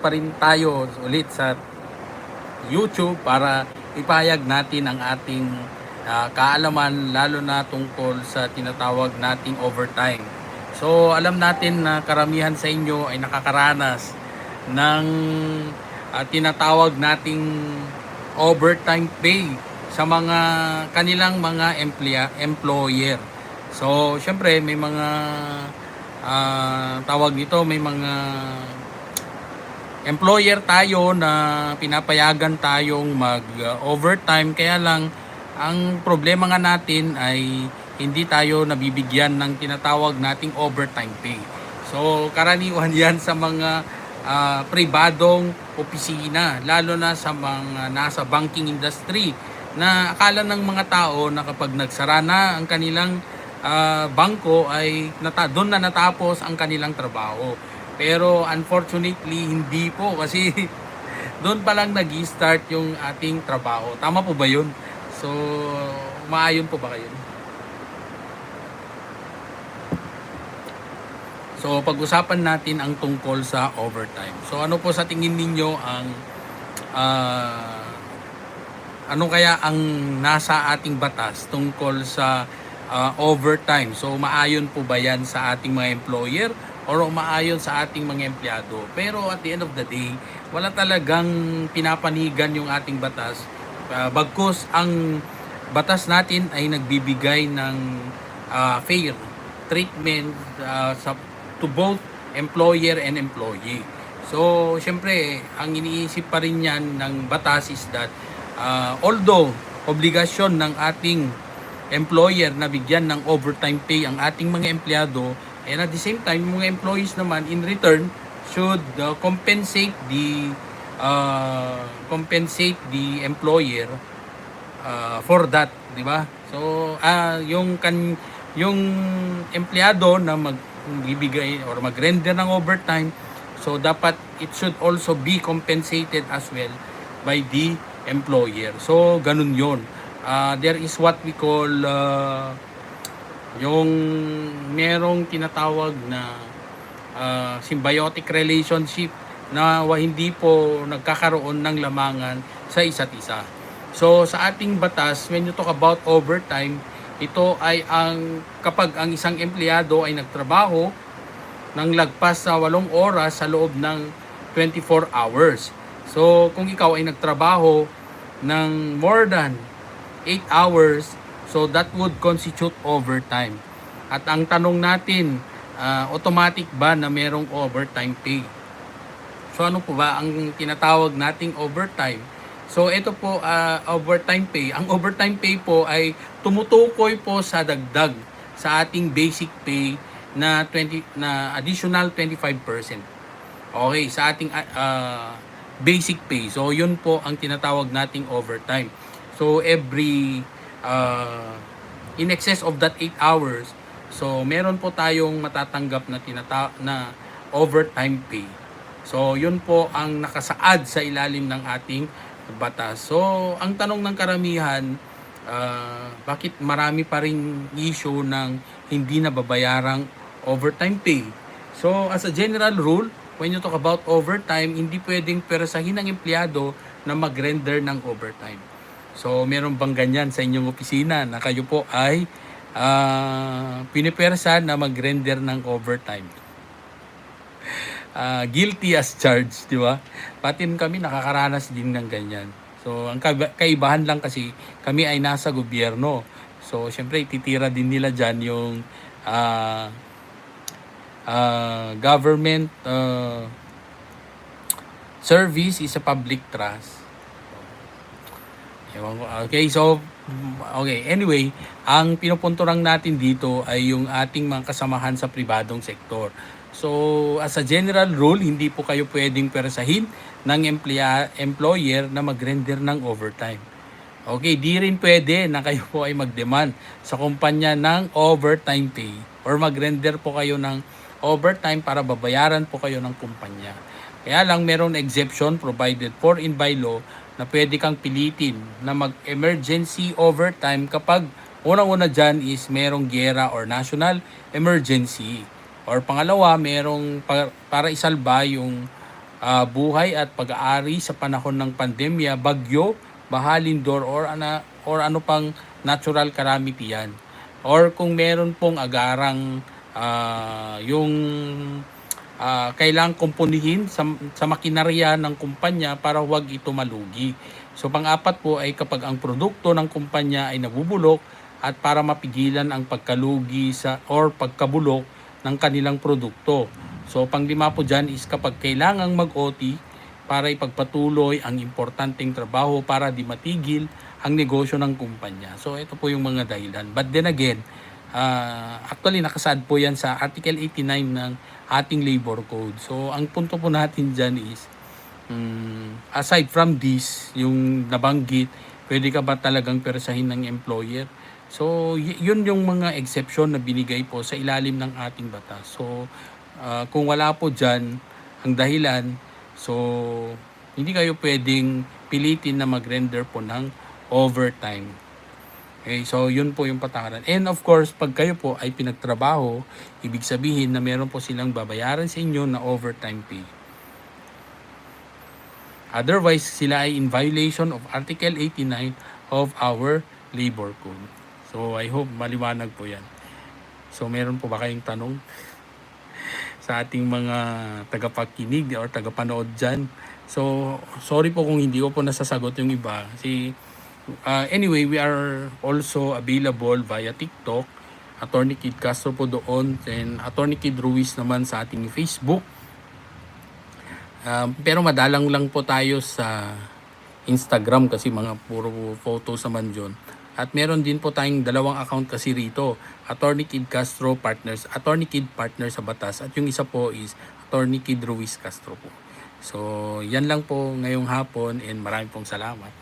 pa rin tayo ulit sa YouTube para ipahayag natin ang ating ah, kaalaman lalo na tungkol sa tinatawag nating overtime. So alam natin na karamihan sa inyo ay nakakaranas ng ah, tinatawag nating overtime pay sa mga kanilang mga emplea, employer. So syempre may mga ah, tawag nito, may mga employer tayo na pinapayagan tayong mag-overtime kaya lang ang problema nga natin ay hindi tayo nabibigyan ng tinatawag nating overtime pay. So karaniwan yan sa mga ah, pribadong opisina lalo na sa mga nasa banking industry na akala ng mga tao na kapag nagsara na ang kanilang ah, bangko ay nata doon na natapos ang kanilang trabaho. Pero unfortunately, hindi po kasi doon pa lang nag-start yung ating trabaho. Tama po ba yun? So, maayon po ba kayo? So, pag-usapan natin ang tungkol sa overtime. So, ano po sa tingin ninyo ang ah, ano kaya ang nasa ating batas tungkol sa ah, overtime? So, maayon po ba yan sa ating mga employer or umaayon sa ating mga empleyado. Pero at the end of the day, wala talagang pinapanigan yung ating batas. Uh, bagkus ang batas natin ay nagbibigay ng uh, fair treatment uh, sa to both employer and employee. So, syempre, ang iniisip pa rin yan ng batas is that uh, although obligasyon ng ating employer na bigyan ng overtime pay ang ating mga empleyado, And at the same time, mga employees naman in return should uh, compensate the uh, compensate the employer uh, for that, di ba? So, ah yung kan yung empleyado na magbibigay or mag-render ng overtime, so dapat it should also be compensated as well by the employer. So, ganun 'yon. Uh, there is what we call uh, yung merong tinatawag na ah, symbiotic relationship na hindi po nagkakaroon ng lamangan sa isa't isa. So sa ating batas, when you talk about overtime, ito ay ang kapag ang isang empleyado ay nagtrabaho ng lagpas sa 8 oras sa loob ng 24 hours. So kung ikaw ay nagtrabaho ng more than 8 hours, So that would constitute overtime. At ang tanong natin, ah, automatic ba na merong overtime pay? So ano po ba ang tinatawag nating overtime? So ito po ah, overtime pay. Ang overtime pay po ay tumutukoy po sa dagdag sa ating basic pay na 20 na additional 25%. Okay, sa ating ah, basic pay. So yun po ang tinatawag nating overtime. So every uh, in excess of that 8 hours, so meron po tayong matatanggap na tinata na overtime pay. So yun po ang nakasaad sa ilalim ng ating batas. So ang tanong ng karamihan, uh, bakit marami pa rin issue ng hindi nababayarang overtime pay? So as a general rule, when you talk about overtime, hindi pwedeng perasahin ng empleyado na mag-render ng overtime. So, meron bang ganyan sa inyong opisina na kayo po ay uh, pinipersa na mag-render ng overtime? Uh, guilty as charged, di ba? Pati kami nakakaranas din ng ganyan. So, ang kaibahan lang kasi kami ay nasa gobyerno. So, syempre, titira din nila dyan yung uh, uh, government uh, service is a public trust Ewan ko. Okay, so, okay. Anyway, ang pinupunto lang natin dito ay yung ating mga kasamahan sa pribadong sektor. So, as a general rule, hindi po kayo pwedeng persahin ng emplea, employer na mag-render ng overtime. Okay, di rin pwede na kayo po ay mag-demand sa kumpanya ng overtime pay or mag-render po kayo ng overtime para babayaran po kayo ng kumpanya. Kaya lang meron exception provided for in by law na pwede kang pilitin na mag-emergency overtime kapag unang-una dyan is merong gera or national emergency. Or pangalawa, merong para isalba yung ah, buhay at pag-aari sa panahon ng pandemya, bagyo, bahalindor or ana or ano pang natural calamity yan. Or kung meron pong agarang ah, yung ah, kailangang kumpunihin sa, sa makinarya ng kumpanya para huwag ito malugi. So pang-apat po ay kapag ang produkto ng kumpanya ay nabubulok at para mapigilan ang pagkalugi sa or pagkabulok ng kanilang produkto. So panglima po dyan is kapag kailangang mag-OT para ipagpatuloy ang importanteng trabaho para di matigil ang negosyo ng kumpanya. So ito po yung mga dahilan. But then again, ah, actually nakasaad po yan sa Article 89 ng ating labor code. So ang punto po natin dyan is mm, aside from this, yung nabanggit, pwede ka ba talagang persahin ng employer? So, yun yung mga exception na binigay po sa ilalim ng ating batas. So, ah, kung wala po dyan ang dahilan, so, hindi kayo pwedeng pilitin na mag-render po ng overtime. Okay, so yun po yung patakaran. And of course, pag kayo po ay pinagtrabaho, ibig sabihin na meron po silang babayaran sa inyo na overtime pay. Otherwise, sila ay in violation of Article 89 of our labor code. So, I hope maliwanag po yan. So, meron po ba kayong tanong sa ating mga tagapakinig or tagapanood dyan? So, sorry po kung hindi ko po nasasagot yung iba. Si, uh, anyway, we are also available via TikTok. Attorney Kid Castro po doon. And Attorney Kid Ruiz naman sa ating Facebook. Um, pero madalang lang po tayo sa Instagram kasi mga puro photos naman dyan. At meron din po tayong dalawang account kasi rito. Attorney Kid Castro Partners, Attorney Kid Partners sa Batas. At yung isa po is Attorney Kid Ruiz Castro po. So, yan lang po ngayong hapon and maraming pong salamat.